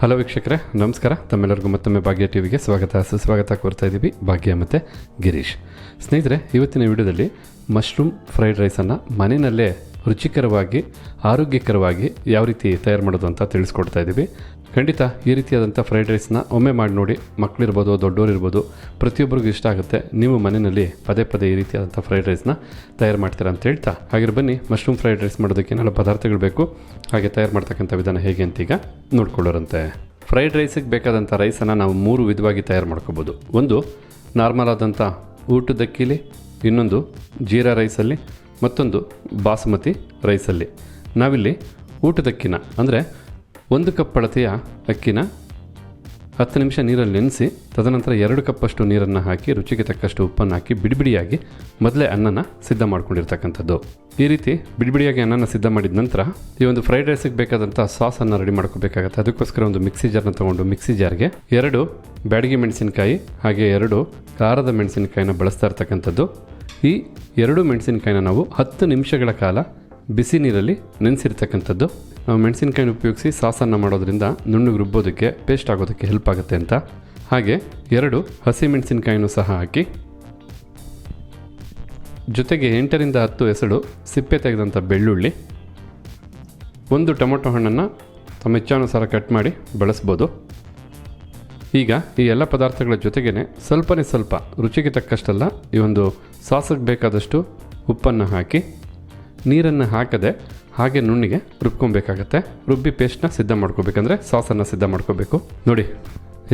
Hello ವೀಕ್ಷಕರೇ. ನಮಸ್ಕಾರ. ತಮ್ಮೆಲ್ಲರಿಗೂ ಮತ್ತೊಮ್ಮೆ ಭಾಗ್ಯ ಟಿವಿಗೆ ಸ್ವಾಗತ. ಸುಸ್ವಾಗತ ಕೋರ್ತಾ ಇದ್ದೀವಿ ಭಾಗ್ಯ ಮತ್ತು ಗಿರೀಶ್. ಸ್ನೇಹಿತರೆ, ಇವತ್ತಿನ ವಿಡಿಯೋದಲ್ಲಿ ಮಶ್ರೂಮ್ ಫ್ರೈಡ್ ರೈಸನ್ನು ಮನೆಯಲ್ಲೇ ರುಚಿಕರವಾಗಿ, ಆರೋಗ್ಯಕರವಾಗಿ ಯಾವ ರೀತಿ ತಯಾರು ಮಾಡೋದು ಅಂತ ತಿಳಿಸ್ಕೊಡ್ತಾ ಇದ್ದೀವಿ. ಖಂಡಿತ ಈ ರೀತಿಯಾದಂಥ ಫ್ರೈಡ್ ರೈಸ್ನ ಒಮ್ಮೆ ಮಾಡಿ ನೋಡಿ ಮಕ್ಕಳಿರ್ಬೋದು ದೊಡ್ಡೋರಿರ್ಬೋದು ಪ್ರತಿಯೊಬ್ಬರಿಗೂ ಇಷ್ಟ ಆಗುತ್ತೆ. ನೀವು ಮನೆಯಲ್ಲಿ ಪದೇ ಪದೇ ಈ ರೀತಿಯಾದಂಥ ಫ್ರೈಡ್ ರೈಸ್ನ ತಯಾರು ಮಾಡ್ತೀರಾ ಅಂತ ಹೇಳ್ತಾ, ಹಾಗೆ ಬನ್ನಿ ಮಶ್ರೂಮ್ ಫ್ರೈಡ್ ರೈಸ್ ಮಾಡೋದಕ್ಕೆ ಏನೆಲ್ಲ ಪದಾರ್ಥಗಳು ಬೇಕು, ಹಾಗೆ ತಯಾರು ಮಾಡ್ತಕ್ಕಂಥ ವಿಧಾನ ಹೇಗೆ ಅಂತ ಈಗ ನೋಡ್ಕೊಳ್ಳೋರಂತೆ ಫ್ರೈಡ್ ರೈಸಿಗೆ ಬೇಕಾದಂಥ ರೈಸನ್ನು ನಾವು ಮೂರು ವಿಧವಾಗಿ ತಯಾರು ಮಾಡ್ಕೋಬೋದು. ಒಂದು ನಾರ್ಮಲ್ ಆದಂಥ ಊಟದಕ್ಕಿಲಿ ಇನ್ನೊಂದು ಜೀರಾ ರೈಸಲ್ಲಿ ಮತ್ತೊಂದು ಬಾಸುಮತಿ ರೈಸಲ್ಲಿ ನಾವಿಲ್ಲಿ ಊಟದಕ್ಕಿನ ಅಂದರೆ ಒಂದು ಕಪ್ ಅಳತೆಯ ಅಕ್ಕಿನ ಹತ್ತು ನಿಮಿಷ ನೀರಲ್ಲಿ ನೆನೆಸಿ, ತದನಂತರ ಎರಡು ಕಪ್ಪಷ್ಟು ನೀರನ್ನು ಹಾಕಿ, ರುಚಿಗೆ ತಕ್ಕಷ್ಟು ಉಪ್ಪನ್ನು ಹಾಕಿ ಬಿಡಿಬಿಡಿಯಾಗಿ ಮೊದಲೇ ಅನ್ನನ ಸಿದ್ಧ ಮಾಡ್ಕೊಂಡಿರ್ತಕ್ಕಂಥದ್ದು. ಈ ರೀತಿ ಬಿಡಿಬಿಡಿಯಾಗಿ ಅನ್ನನ ಸಿದ್ಧ ಮಾಡಿದ ನಂತರ ಈ ಒಂದು ಫ್ರೈಡ್ ರೈಸಿಗೆ ಬೇಕಾದಂಥ ಸಾಸನ್ನು ರೆಡಿ ಮಾಡ್ಕೋಬೇಕಾಗತ್ತೆ. ಅದಕ್ಕೋಸ್ಕರ ಒಂದು ಮಿಕ್ಸಿ ಜಾರ್ನ ತೊಗೊಂಡು ಮಿಕ್ಸಿ ಜಾರ್ಗೆ ಎರಡು ಬ್ಯಾಡಗಿ ಮೆಣಸಿನಕಾಯಿ ಹಾಗೆ ಎರಡು ಖಾರದ ಮೆಣಸಿನಕಾಯಿನ ಬಳಸ್ತಾ ಇರ್ತಕ್ಕಂಥದ್ದು. ಈ ಎರಡು ಮೆಣಸಿನಕಾಯಿನ ನಾವು ಹತ್ತು ನಿಮಿಷಗಳ ಕಾಲ ಬಿಸಿ ನೀರಲ್ಲಿ ನೆನೆಸಿರ್ತಕ್ಕಂಥದ್ದು. ಮೆಣಸಿನಕಾಯಿನ ಉಪಯೋಗಿಸಿ ಸಾಸನ್ನು ಮಾಡೋದ್ರಿಂದ ನುಣ್ಣಗೆ ರುಬ್ಬೋದಕ್ಕೆ ಪೇಸ್ಟ್ ಆಗೋದಕ್ಕೆ ಹೆಲ್ಪ್ ಆಗುತ್ತೆ ಅಂತ. ಹಾಗೆ ಎರಡು ಹಸಿ ಮೆಣಸಿನಕಾಯಿನೂ ಸಹ ಹಾಕಿ. ಜೊತೆಗೆ ಎಂಟರಿಂದ ಹತ್ತು ಎಸಳು ಸಿಪ್ಪೆ ತೆಗೆದಂಥ ಬೆಳ್ಳುಳ್ಳಿ. ಒಂದು ಟೊಮೊಟೊ ಹಣ್ಣನ್ನು ತಮ್ಮ ಇಚ್ಛಾನುಸಾರ ಕಟ್ ಮಾಡಿ ಬಳಸ್ಬೋದು. ಈಗ ಈ ಎಲ್ಲ ಪದಾರ್ಥಗಳ ಜೊತೆಗೇ ಸ್ವಲ್ಪನೇ ಸ್ವಲ್ಪ ರುಚಿಗೆ ತಕ್ಕಷ್ಟಲ್ಲ ಈ ಒಂದು ಸಾಸಿಗೆ ಬೇಕಾದಷ್ಟು ಉಪ್ಪನ್ನು ಹಾಕಿ ನೀರನ್ನು ಹಾಕದೆ ಹಾಗೆ ನುಣ್ಣಿಗೆ ರುಬ್ಕೊಬೇಕಾಗತ್ತೆ. ರುಬ್ಬಿ ಪೇಸ್ಟ್ನ ಸಿದ್ಧ ಮಾಡ್ಕೋಬೇಕಂದ್ರೆ ಸಾಸನ್ನು ಸಿದ್ಧ ಮಾಡ್ಕೋಬೇಕು. ನೋಡಿ,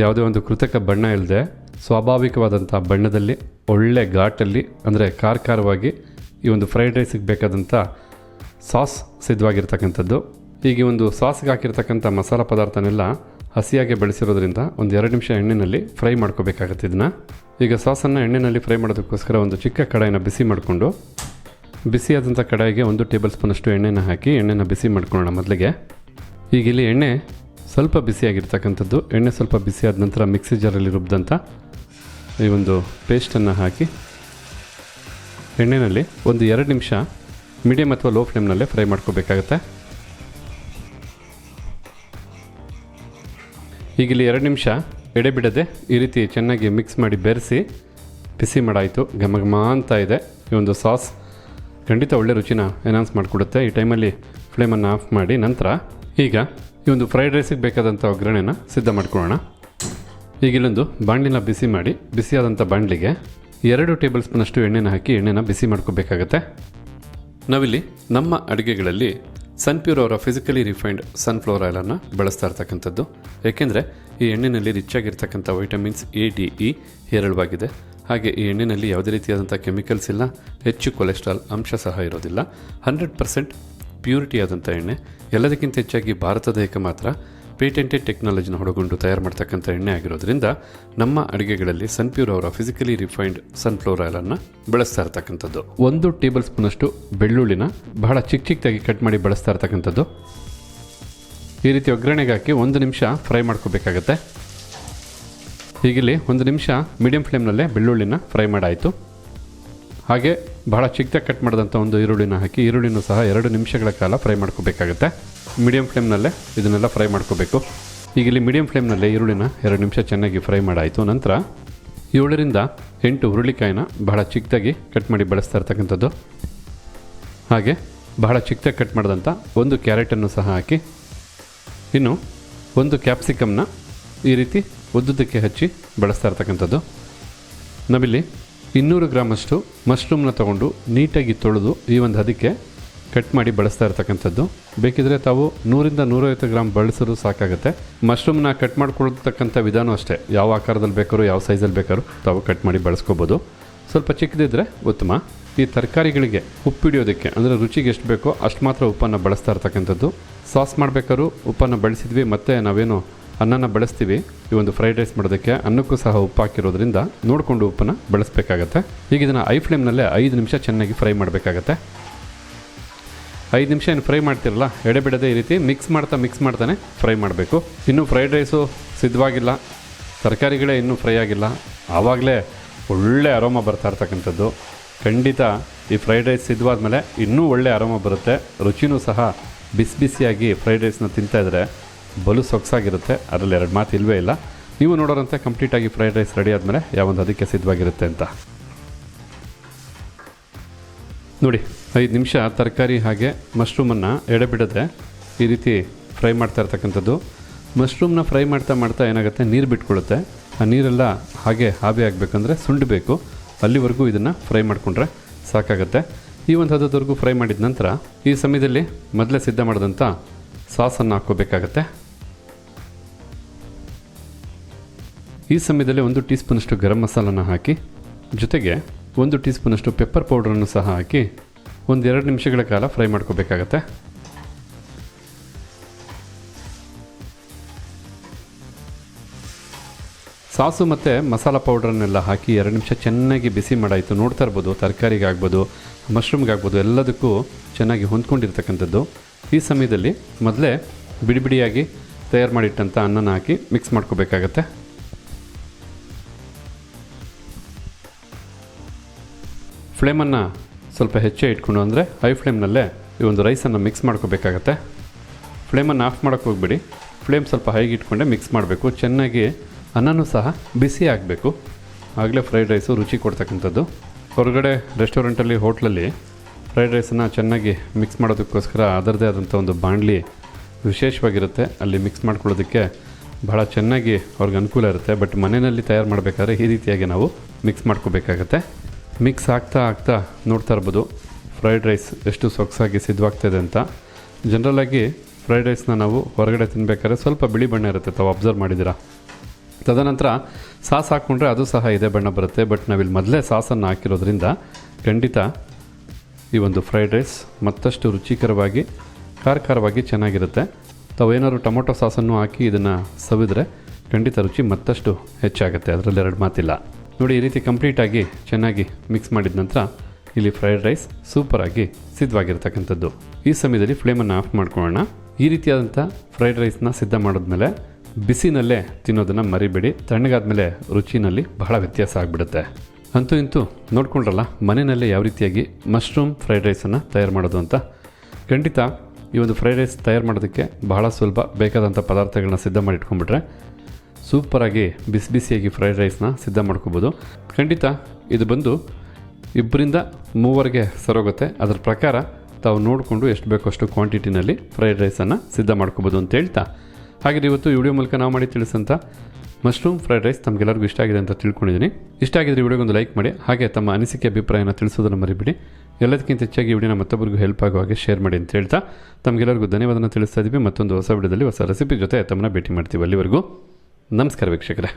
ಯಾವುದೇ ಒಂದು ಕೃತಕ ಬಣ್ಣ ಇಲ್ಲದೆ ಸ್ವಾಭಾವಿಕವಾದಂಥ ಬಣ್ಣದಲ್ಲಿ, ಒಳ್ಳೆ ಘಾಟಲ್ಲಿ, ಅಂದರೆ ಖಾರ ಖಾರವಾಗಿ ಈ ಒಂದು ಫ್ರೈಡ್ ರೈಸಿಗೆ ಬೇಕಾದಂಥ ಸಾಸ್ ಸಿದ್ಧವಾಗಿರ್ತಕ್ಕಂಥದ್ದು. ಈಗ ಒಂದು ಸಾಸ್ಗೆ ಹಾಕಿರ್ತಕ್ಕಂಥ ಮಸಾಲ ಪದಾರ್ಥನೆಲ್ಲ ಹಸಿಯಾಗಿ ಬೆಳೆಸಿರೋದ್ರಿಂದ ಒಂದು ಎರಡು ನಿಮಿಷ ಎಣ್ಣೆಯಲ್ಲಿ ಫ್ರೈ ಮಾಡ್ಕೋಬೇಕಾಗತ್ತೆ ಇದನ್ನು. ಈಗ ಸಾಸನ್ನು ಎಣ್ಣೆಯಲ್ಲಿ ಫ್ರೈ ಮಾಡೋದಕ್ಕೋಸ್ಕರ ಒಂದು ಚಿಕ್ಕ ಕಡಾಯಿನ ಬಿಸಿ ಮಾಡಿಕೊಂಡು ಬಿಸಿಯಾದಂಥ ಕಡಾಯಿಗೆ ಒಂದು ಟೇಬಲ್ ಸ್ಪೂನಷ್ಟು ಎಣ್ಣೆನ ಹಾಕಿ ಎಣ್ಣೆನ ಬಿಸಿ ಮಾಡ್ಕೊಳ್ಳೋಣ ಮೊದಲಿಗೆ. ಈಗ ಇಲ್ಲಿ ಎಣ್ಣೆ ಸ್ವಲ್ಪ ಬಿಸಿಯಾಗಿರ್ತಕ್ಕಂಥದ್ದು ಎಣ್ಣೆ ಸ್ವಲ್ಪ ಬಿಸಿಯಾದ ನಂತರ ಮಿಕ್ಸಿ ಜಾರಲ್ಲಿ ರುಬ್ಬಿದಂಥ ಈ ಒಂದು ಪೇಸ್ಟನ್ನು ಹಾಕಿ ಎಣ್ಣೆಯಲ್ಲಿ ಒಂದು ಎರಡು ನಿಮಿಷ ಮೀಡಿಯಮ್ ಅಥವಾ ಲೋ ಫ್ಲೇಮ್ನಲ್ಲೇ ಫ್ರೈ ಮಾಡ್ಕೋಬೇಕಾಗತ್ತೆ. ಈಗ ಇಲ್ಲಿ ಎರಡು ನಿಮಿಷ ಎಡೆ ಬಿಡದೆ ಈ ರೀತಿ ಚೆನ್ನಾಗಿ ಮಿಕ್ಸ್ ಮಾಡಿ ಬೆರೆಸಿ ಬಿಸಿ ಮಾಡಾಯಿತು. ಘಮ ಘಮ ಅಂತ ಇದೆ ಈ ಒಂದು ಸಾಸ್ ಖಂಡಿತ ಒಳ್ಳೆ ರುಚಿನ ಎನ್ಹಾನ್ಸ್ ಮಾಡಿಕೊಡುತ್ತೆ. ಈ ಟೈಮಲ್ಲಿ ಫ್ಲೇಮನ್ನು ಆಫ್ ಮಾಡಿ ನಂತರ ಈಗ ಈ ಒಂದು ಫ್ರೈಡ್ ರೈಸಿಗೆ ಬೇಕಾದಂಥ ಒಗ್ಗರಣೆನ ಸಿದ್ಧ ಮಾಡ್ಕೊಳ್ಳೋಣ. ಈಗ ಇಲ್ಲೊಂದು ಬಾಣಲಿನ ಬಿಸಿ ಮಾಡಿ ಬಿಸಿಯಾದಂಥ ಬಾಣಲಿಗೆ ಎರಡು ಟೇಬಲ್ ಸ್ಪೂನಷ್ಟು ಎಣ್ಣೆನ ಹಾಕಿ ಎಣ್ಣೆನ ಬಿಸಿ ಮಾಡ್ಕೋಬೇಕಾಗತ್ತೆ. ನಾವಿಲ್ಲಿ ನಮ್ಮ ಅಡುಗೆಗಳಲ್ಲಿ ಸನ್ಪ್ಯೂರ್ ಅವರ ಫಿಸಿಕಲಿ ರಿಫೈನ್ಡ್ ಸನ್ಫ್ಲವರ್ ಆಯಿಲನ್ನು ಬಳಸ್ತಾ ಇರ್ತಕ್ಕಂಥದ್ದು. ಏಕೆಂದರೆ ಈ ಎಣ್ಣೆಯಲ್ಲಿ ರಿಚ್ ಆಗಿರ್ತಕ್ಕಂಥ ವೈಟಮಿನ್ಸ್ ಎ ಡಿ ಇ ಹೇರಳವಾಗಿದೆ. ಹಾಗೆ ಈ ಎಣ್ಣೆಯಲ್ಲಿ ಯಾವುದೇ ರೀತಿಯಾದಂಥ ಕೆಮಿಕಲ್ಸ್ ಇಲ್ಲ, ಹೆಚ್ಚು ಕೊಲೆಸ್ಟ್ರಾಲ್ ಅಂಶ ಸಹ ಇರೋದಿಲ್ಲ. ಹಂಡ್ರೆಡ್ ಪರ್ಸೆಂಟ್ ಪ್ಯೂರಿಟಿ ಆದಂಥ ಎಣ್ಣೆ. ಎಲ್ಲದಕ್ಕಿಂತ ಹೆಚ್ಚಾಗಿ ಭಾರತದ ಏಕ ಮಾತ್ರ ಪೇಟೆಂಟೆಡ್ ಟೆಕ್ನಾಲಜಿನ ಹೊಡಗೊಂಡು ತಯಾರು ಮಾಡ್ತಕ್ಕಂಥ ಎಣ್ಣೆ ಆಗಿರೋದ್ರಿಂದ ನಮ್ಮ ಅಡುಗೆಗಳಲ್ಲಿ ಸನ್ಪ್ಯೂರ್ ಅವರ ಫಿಸಿಕಲಿ ರಿಫೈನ್ಡ್ ಸನ್ಫ್ಲವರ್ ಆಯಿಲನ್ನು ಬಳಸ್ತಾ ಇರ್ತಕ್ಕಂಥದ್ದು. ಒಂದು ಟೇಬಲ್ ಸ್ಪೂನಷ್ಟು ಬೆಳ್ಳುಳ್ಳಿನ ಬಹಳ ಚಿಕ್ಕ ಚಿಕ್ಕದಾಗಿ ಕಟ್ ಮಾಡಿ ಬಳಸ್ತಾ ಇರ್ತಕ್ಕಂಥದ್ದು. ಈ ರೀತಿ ಒಗ್ಗರಣೆಗೆ ಹಾಕಿ ಒಂದು ನಿಮಿಷ ಫ್ರೈ ಮಾಡ್ಕೋಬೇಕಾಗತ್ತೆ. ಹೀಗಿಲ್ಲಿ ಒಂದು ನಿಮಿಷ ಮೀಡಿಯಂ ಫ್ಲೇಮ್ನಲ್ಲೇ ಬೆಳ್ಳುಳ್ಳಿನ ಫ್ರೈ ಮಾಡಾಯಿತು. ಹಾಗೆ ಬಹಳ ಚಿಕ್ಕದಾಗಿ ಕಟ್ ಮಾಡಿದಂಥ ಒಂದು ಈರುಳ್ಳಿನ ಹಾಕಿ, ಈರುಳ್ಳಿನೂ ಸಹ ಎರಡು ನಿಮಿಷಗಳ ಕಾಲ ಫ್ರೈ ಮಾಡ್ಕೋಬೇಕಾಗುತ್ತೆ. ಮೀಡಿಯಂ ಫ್ಲೇಮ್ನಲ್ಲೇ ಇದನ್ನೆಲ್ಲ ಫ್ರೈ ಮಾಡ್ಕೋಬೇಕು. ಈಗ ಇಲ್ಲಿ ಮೀಡಿಯಂ ಫ್ಲೇಮ್ನಲ್ಲೇ ಈರುಳ್ಳಿನ ಎರಡು ನಿಮಿಷ ಚೆನ್ನಾಗಿ ಫ್ರೈ ಮಾಡಾಯಿತು. ನಂತರ ಏಳರಿಂದ ಎಂಟು ಹುರುಳಿಕಾಯಿನ ಬಹಳ ಚಿಕ್ಕದಾಗಿ ಕಟ್ ಮಾಡಿ ಬಳಸ್ತಾ ಇರ್ತಕ್ಕಂಥದ್ದು. ಹಾಗೆ ಬಹಳ ಚಿಕ್ಕದಾಗಿ ಕಟ್ ಮಾಡಿದಂಥ ಒಂದು ಕ್ಯಾರೆಟನ್ನು ಸಹ ಹಾಕಿ, ಇನ್ನು ಒಂದು ಕ್ಯಾಪ್ಸಿಕಮ್ನ ಈ ರೀತಿ ಉದ್ದುದಕ್ಕೆ ಹಚ್ಚಿ ಬಳಸ್ತಾ ಇರ್ತಕ್ಕಂಥದ್ದು. ನಾವಿಲ್ಲಿ ಇನ್ನೂರು ಗ್ರಾಮಷ್ಟು ಮಶ್ರೂಮ್ನ ತಗೊಂಡು ನೀಟಾಗಿ ತೊಳೆದು ಈ ಒಂದು ಹದಕ್ಕೆ ಕಟ್ ಮಾಡಿ ಬಳಸ್ತಾ ಇರ್ತಕ್ಕಂಥದ್ದು. ಬೇಕಿದ್ರೆ ತಾವು ನೂರಿಂದ ನೂರೈವತ್ತು ಗ್ರಾಮ್ ಬಳಸಿದ್ರು ಸಾಕಾಗುತ್ತೆ. ಮಶ್ರೂಮ್ನ ಕಟ್ ಮಾಡ್ಕೊಳ್ತಕ್ಕಂಥ ವಿಧಾನ ಅಷ್ಟೇ. ಯಾವ ಆಕಾರದಲ್ಲಿ ಬೇಕಾದ್ರೂ, ಯಾವ ಸೈಜಲ್ಲಿ ಬೇಕಾದ್ರೂ ತಾವು ಕಟ್ ಮಾಡಿ ಬಳಸ್ಕೋಬೋದು. ಸ್ವಲ್ಪ ಚಿಕ್ಕದಿದ್ದರೆ ಉತ್ತಮ. ಈ ತರಕಾರಿಗಳಿಗೆ ಉಪ್ಪು ಹಿಡಿಯೋದಕ್ಕೆ, ಅಂದರೆ ರುಚಿಗೆ ಎಷ್ಟು ಬೇಕೋ ಅಷ್ಟು ಮಾತ್ರ ಉಪ್ಪನ್ನು ಬಳಸ್ತಾ ಇರ್ತಕ್ಕಂಥದ್ದು. ಸಾಸ್ ಮಾಡಬೇಕಾದ್ರೂ ಉಪ್ಪನ್ನು ಬಳಸಿದ್ವಿ, ಮತ್ತು ನಾವೇನು ಅನ್ನನ ಬಳಸ್ತೀವಿ. ಈ ಒಂದು ಫ್ರೈಡ್ ರೈಸ್ ಮಾಡೋದಕ್ಕೆ ಅನ್ನಕ್ಕೂ ಸಹ ಉಪ್ಪು ಹಾಕಿರೋದ್ರಿಂದ ನೋಡಿಕೊಂಡು ಉಪ್ಪನ್ನು ಬಳಸಬೇಕಾಗತ್ತೆ. ಈಗ ಇದನ್ನು ಐ ಫ್ಲೇಮ್ನಲ್ಲೇ ಐದು ನಿಮಿಷ ಚೆನ್ನಾಗಿ ಫ್ರೈ ಮಾಡಬೇಕಾಗತ್ತೆ. ಐದು ನಿಮಿಷ ಏನು ಫ್ರೈ ಮಾಡ್ತಿರಲ್ಲ, ಎಡೆಬಿಡದೆ ಈ ರೀತಿ ಮಿಕ್ಸ್ ಮಾಡ್ತಾ ಮಿಕ್ಸ್ ಮಾಡ್ತಾನೆ ಫ್ರೈ ಮಾಡಬೇಕು. ಇನ್ನೂ ಫ್ರೈಡ್ ರೈಸು ಸಿದ್ಧವಾಗಿಲ್ಲ. ತರಕಾರಿಗಳೇ ಇನ್ನೂ ಫ್ರೈ ಆಗಿಲ್ಲ. ಆವಾಗಲೇ ಒಳ್ಳೆ ಅರೋಮ ಬರ್ತಾ ಇರ್ತಕ್ಕಂಥದ್ದು. ಖಂಡಿತ ಈ ಫ್ರೈಡ್ ರೈಸ್ ಸಿದ್ಧವಾದ ಮೇಲೆ ಇನ್ನೂ ಒಳ್ಳೆ ಅರೋಮ ಬರುತ್ತೆ. ರುಚಿನೂ ಸಹ ಬಿಸಿ ಬಿಸಿಯಾಗಿ ಫ್ರೈಡ್ ರೈಸ್ನ ತಿಂತಾಯಿದ್ರೆ ಬಲು ಸೊಗಸಾಗಿರುತ್ತೆ. ಅದರಲ್ಲಿ ಎರಡು ಮಾತು ಇಲ್ಲವೇ ಇಲ್ಲ. ನೀವು ನೋಡೋರಂತೆ ಕಂಪ್ಲೀಟಾಗಿ ಫ್ರೈಡ್ ರೈಸ್ ರೆಡಿ ಆದಮೇಲೆ ಯಾವೊಂದು ಅದಕ್ಕೆ ಸಿದ್ಧವಾಗಿರುತ್ತೆ ಅಂತ. ನೋಡಿ, ಐದು ನಿಮಿಷ ತರಕಾರಿ ಹಾಗೆ ಮಶ್ರೂಮನ್ನು ಎಡೆಬಿಡದೆ ಈ ರೀತಿ ಫ್ರೈ ಮಾಡ್ತಾ ಇರ್ತಕ್ಕಂಥದ್ದು. ಮಶ್ರೂಮ್ನ ಫ್ರೈ ಮಾಡ್ತಾ ಮಾಡ್ತಾ ಏನಾಗುತ್ತೆ? ನೀರು ಬಿಟ್ಕೊಳ್ಳುತ್ತೆ ಆ ನೀರೆಲ್ಲ ಹಾಗೆ ಹಾಬಿ ಆಗಬೇಕಂದ್ರೆ ಸುಂಡಬೇಕು. ಅಲ್ಲಿವರೆಗೂ ಇದನ್ನು ಫ್ರೈ ಮಾಡಿಕೊಂಡ್ರೆ ಸಾಕಾಗುತ್ತೆ. ಈ ಒಂದು ಹದದವರೆಗೂ ಫ್ರೈ ಮಾಡಿದ ನಂತರ ಈ ಸಮಯದಲ್ಲಿ ಮೊದಲೇ ಸಿದ್ಧ ಮಾಡಿದಂಥ ಸಾಸನ್ನು ಹಾಕ್ಕೋಬೇಕಾಗತ್ತೆ. ಈ ಸಮಯದಲ್ಲಿ ಒಂದು ಟೀ ಸ್ಪೂನಷ್ಟು ಗರಂ ಮಸಾಲನ ಹಾಕಿ, ಜೊತೆಗೆ ಒಂದು ಟೀ ಸ್ಪೂನಷ್ಟು ಪೆಪ್ಪರ್ ಪೌಡ್ರನ್ನು ಸಹ ಹಾಕಿ ಒಂದು ಎರಡು ನಿಮಿಷಗಳ ಕಾಲ ಫ್ರೈ ಮಾಡ್ಕೋಬೇಕಾಗತ್ತೆ. ಸಾಸು ಮತ್ತು ಮಸಾಲ ಪೌಡ್ರನ್ನೆಲ್ಲ ಹಾಕಿ ಎರಡು ನಿಮಿಷ ಚೆನ್ನಾಗಿ ಬಿಸಿ ಮಾಡಾಯಿತು. ನೋಡ್ತಾ ಇರ್ಬೋದು, ತರಕಾರಿಗೆ ಆಗ್ಬೋದು ಮಶ್ರೂಮ್ಗೆ ಆಗ್ಬೋದು, ಎಲ್ಲದಕ್ಕೂ ಚೆನ್ನಾಗಿ ಹೊಂದ್ಕೊಂಡಿರ್ತಕ್ಕಂಥದ್ದು. ಈ ಸಮಯದಲ್ಲಿ ಮೊದಲೇ ಬಿಡಿ ಬಿಡಿಯಾಗಿ ತಯಾರು ಮಾಡಿಟ್ಟಂಥ ಅನ್ನನ ಹಾಕಿ ಮಿಕ್ಸ್ ಮಾಡ್ಕೋಬೇಕಾಗತ್ತೆ. ಫ್ಲೇಮನ್ನು ಸ್ವಲ್ಪ ಹೆಚ್ಚೇ ಇಟ್ಕೊಂಡು ಅಂದರೆ ಹೈ ಫ್ಲೇಮ್ನಲ್ಲೇ ಈ ಒಂದು ರೈಸನ್ನು ಮಿಕ್ಸ್ ಮಾಡ್ಕೋಬೇಕಾಗತ್ತೆ. ಫ್ಲೇಮನ್ನು ಆಫ್ ಮಾಡೋಕ್ಕೆ ಹೋಗ್ಬಿಡಿ. ಫ್ಲೇಮ್ ಸ್ವಲ್ಪ ಹೈಗೆ ಇಟ್ಕೊಂಡೆ ಮಿಕ್ಸ್ ಮಾಡಬೇಕು. ಚೆನ್ನಾಗಿ ಅನ್ನನೂ ಸಹ ಬಿಸಿ ಆಗಬೇಕು. ಆಗಲೇ ಫ್ರೈಡ್ ರೈಸು ರುಚಿ ಕೊಡ್ತಕ್ಕಂಥದ್ದು. ಹೊರಗಡೆ ರೆಸ್ಟೋರೆಂಟಲ್ಲಿ, ಹೋಟ್ಲಲ್ಲಿ ಫ್ರೈಡ್ ರೈಸನ್ನು ಚೆನ್ನಾಗಿ ಮಿಕ್ಸ್ ಮಾಡೋದಕ್ಕೋಸ್ಕರ ಅದರದೇ ಆದಂಥ ಒಂದು ಬಾಣಲಿ ವಿಶೇಷವಾಗಿರುತ್ತೆ. ಅಲ್ಲಿ ಮಿಕ್ಸ್ ಮಾಡ್ಕೊಳ್ಳೋದಕ್ಕೆ ಬಹಳ ಚೆನ್ನಾಗಿ ಅವ್ರಿಗೆ ಅನುಕೂಲ ಇರುತ್ತೆ. ಬಟ್ ಮನೆಯಲ್ಲಿ ತಯಾರು ಮಾಡಬೇಕಾದ್ರೆ ಈ ರೀತಿಯಾಗಿ ನಾವು ಮಿಕ್ಸ್ ಮಾಡ್ಕೋಬೇಕಾಗತ್ತೆ. ಮಿಕ್ಸ್ ಆಗ್ತಾ ಆಗ್ತಾ ನೋಡ್ತಾ ಇರ್ಬೋದು. ಫ್ರೈಡ್ ರೈಸ್ ಎಷ್ಟು ಸೊಗಸಾಗಿ ಸಿದ್ಧವಾಗ್ತಾಯಿದೆ ಅಂತ. ಜನರಲಾಗಿ ಫ್ರೈಡ್ ರೈಸ್ನ ನಾವು ಹೊರಗಡೆ ತಿನ್ಬೇಕಾದ್ರೆ ಸ್ವಲ್ಪ ಬಿಳಿ ಬಣ್ಣ ಇರುತ್ತೆ. ತಾವು ಅಬ್ಸರ್ವ್ ಮಾಡಿದ್ದೀರಾ? ತದನಂತರ ಸಾಸ್ ಹಾಕ್ಕೊಂಡ್ರೆ ಅದು ಸಹ ಇದೇ ಬಣ್ಣ ಬರುತ್ತೆ. ಬಟ್ ನಾವಿಲ್ಲಿ ಮೊದಲೇ ಸಾಸನ್ನು ಹಾಕಿರೋದ್ರಿಂದ ಖಂಡಿತ ಈ ಒಂದು ಫ್ರೈಡ್ ರೈಸ್ ಮತ್ತಷ್ಟು ರುಚಿಕರವಾಗಿ ಖಾರ ಖಾರವಾಗಿ ಚೆನ್ನಾಗಿರುತ್ತೆ. ತಾವು ಏನಾದ್ರು ಟೊಮೊಟೊ ಸಾಸನ್ನು ಹಾಕಿ ಇದನ್ನು ಸವಿದ್ರೆ ಖಂಡಿತ ರುಚಿ ಮತ್ತಷ್ಟು ಹೆಚ್ಚಾಗುತ್ತೆ. ಅದರಲ್ಲಿ ಎರಡು ಮಾತಿಲ್ಲ. ನೋಡಿ, ಈ ರೀತಿ ಕಂಪ್ಲೀಟಾಗಿ ಚೆನ್ನಾಗಿ ಮಿಕ್ಸ್ ಮಾಡಿದ ನಂತರ ಇಲ್ಲಿ ಫ್ರೈಡ್ ರೈಸ್ ಸೂಪರಾಗಿ ಸಿದ್ಧವಾಗಿರ್ತಕ್ಕಂಥದ್ದು. ಈ ಸಮಯದಲ್ಲಿ ಫ್ಲೇಮನ್ನು ಆಫ್ ಮಾಡ್ಕೊಳ್ಳೋಣ. ಈ ರೀತಿಯಾದಂಥ ಫ್ರೈಡ್ ರೈಸ್ನ ಸಿದ್ಧ ಮಾಡಿದ್ಮೇಲೆ ಬಿಸಿನಲ್ಲೇ ತಿನ್ನೋದನ್ನು ಮರಿಬೇಡಿ. ತಣ್ಣಗಾದ ಮೇಲೆ ರುಚಿನಲ್ಲಿ ಬಹಳ ವ್ಯತ್ಯಾಸ ಆಗಿಬಿಡುತ್ತೆ. ಅಂತೂ ಇಂತೂ ನೋಡ್ಕೊಂಡ್ರಲ್ಲ, ಮನೆಯಲ್ಲೇ ಯಾವ ರೀತಿಯಾಗಿ ಮಶ್ರೂಮ್ ಫ್ರೈಡ್ ರೈಸನ್ನು ತಯಾರು ಮಾಡೋದು ಅಂತ. ಖಂಡಿತ ಈ ಒಂದು ಫ್ರೈಡ್ ರೈಸ್ ತಯಾರು ಮಾಡೋದಕ್ಕೆ ಬಹಳ ಸುಲಭ, ಬೇಕಾದಂಥ ಪದಾರ್ಥಗಳನ್ನ ಸಿದ್ಧ ಮಾಡಿ ಇಟ್ಕೊಂಡ್ಬಿಟ್ರೆ ಸೂಪರಾಗಿ ಬಿಸಿ ಬಿಸಿಯಾಗಿ ಫ್ರೈಡ್ ರೈಸ್ನ ಸಿದ್ಧ ಮಾಡ್ಕೋಬೋದು. ಖಂಡಿತ ಇದು ಬಂದು ಇಬ್ಬರಿಂದ ಮೂವರಿಗೆ ಸರೋಗುತ್ತೆ. ಅದರ ಪ್ರಕಾರ ತಾವು ನೋಡಿಕೊಂಡು ಎಷ್ಟು ಬೇಕೋ ಅಷ್ಟು ಕ್ವಾಂಟಿಟಿನಲ್ಲಿ ಫ್ರೈಡ್ ರೈಸನ್ನು ಸಿದ್ಧ ಮಾಡ್ಕೋಬೋದು ಅಂತ ಹೇಳ್ತಾ. ಹಾಗೆ ಇವತ್ತು ವಿಡಿಯೋ ಮೂಲಕ ನಾವು ಮಾಡಿ ತಿಳಿಸಂತ ಮಶ್ರೂಮ್ ಫ್ರೈಡ್ ರೈಸ್ ತಮಗೆಲ್ಲರಿಗೂ ಇಷ್ಟ ಆಗಿದೆ ಅಂತ ತಿಳ್ಕೊಂಡಿದ್ದೀನಿ. ಇಷ್ಟ ಆಗಿದ್ರೆ ವಿಡಿಯೋಗೊಂದು ಲೈಕ್ ಮಾಡಿ, ಹಾಗೆ ತಮ್ಮ ಅನಿಸಿಕೆ, ಅಭಿಪ್ರಾಯನ ತಿಳಿಸೋದನ್ನು ಮರಿಬಿಡಿ. ಎಲ್ಲದಕ್ಕಿಂತ ಹೆಚ್ಚಾಗಿ ವಿಡಿಯೋನ ಮತ್ತೊಬ್ಬರಿಗೂ ಹೆಲ್ಪ್ ಆಗುವ ಹಾಗೆ ಶೇರ್ ಮಾಡಿ ಅಂತ ಹೇಳ್ತಾ. ತಮಗೆಲ್ಲರಿಗೂ ಧನ್ಯವಾದನ ತಿಳಿಸ್ತಾ ಇದ್ದೀವಿ ಮತ್ತೊಂದು ಹೊಸ ವಿಡಿಯೋದಲ್ಲಿ ಹೊಸ ರೆಸಿಪಿ ಜೊತೆ ತಮ್ಮನ್ನ ಭೇಟಿ ಮಾಡ್ತೀವಿ ಅಲ್ಲಿವರೆಗೂ. ನಮಸ್ಕಾರ ವೀಕ್ಷಕರೇ.